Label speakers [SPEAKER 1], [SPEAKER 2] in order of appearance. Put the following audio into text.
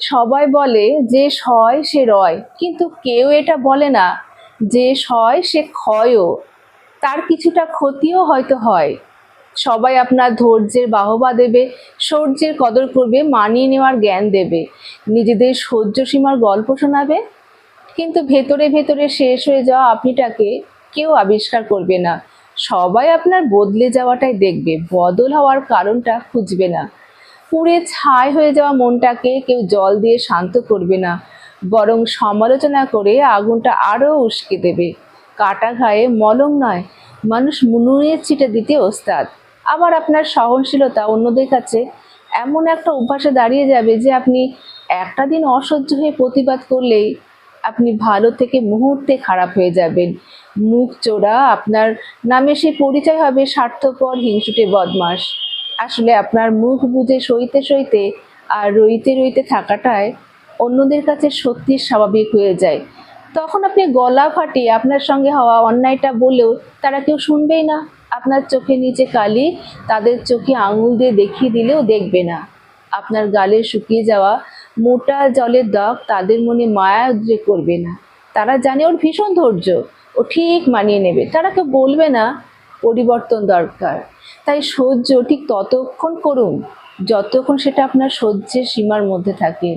[SPEAKER 1] সবাই বলে যে সয়, সে রয়। কিন্তু কেউ এটা বলে না, যে সয়, সে ক্ষয়ও। তার কিছুটা ক্ষতিও হয়তো হয়। সবাই আপনার ধৈর্যের বাহবা দেবে, সৌর্যের কদর করবে, মানিয়ে নেওয়ার জ্ঞান দেবে। নিজেদের সহ্য সীমার গল্প শোনাবে। কিন্তু ভেতরে ভেতরে শেষ হয়ে যাওয়া আপনিটাকে কেউ আবিষ্কার করবে না। সবাই আপনার বদলে যাওয়াটাই দেখবে। বদল হওয়ার কারণটা খুঁজবে না। পুড়ে ছাই হয়ে যাওয়া মনটাকে কেউ জল দিয়ে শান্ত করবে না, বরং সমালোচনা করে আগুনটা আরও উস্কে দেবে। কাটা ঘায়ে মলম নয়, মানুষ মুনুয়ের ছিটে দিতে ওস্তাদ। আবার আপনার সহনশীলতা অন্যদের কাছে এমন একটা অভ্যাসে দাঁড়িয়ে যাবে যে আপনি একটা দিন অসহ্য হয়ে প্রতিবাদ করলেই আপনি ভালো থেকে মুহূর্তে খারাপ হয়ে যাবেন। মুখ চোরা আপনার নামে সে পরিচয় হবে স্বার্থপর হিংসুটে বদমাস আসলে আপনার মুখ বুঝে সইতে সইতে আর রইতে রইতে থাকাটায় অন্যদের কাছে সত্যি স্বাভাবিক হয়ে যায়। তখন আপনি গলা ফাটিয়ে আপনার সঙ্গে হওয়া অন্যায়টা বলেও তারা কেউ শুনবেই না। আপনার চোখে নিচে কালি, তাদের চোখে আঙুল দিয়ে দেখিয়ে দিলেও দেখবে না। আপনার গালে শুকিয়ে যাওয়া মোটা জলের দাগ তাদের মনে মায়া উদ্রেক করবে না। তারা জানে ওর ভীষণ ধৈর্য, ও ঠিক মানিয়ে নেবে। তারা কেউ বলবে না পরিবর্তন দরকার। তাই সহ্য ঠিক ততক্ষণ করুন যতক্ষণ সেটা আপনার সহ্যের সীমার মধ্যে থাকে।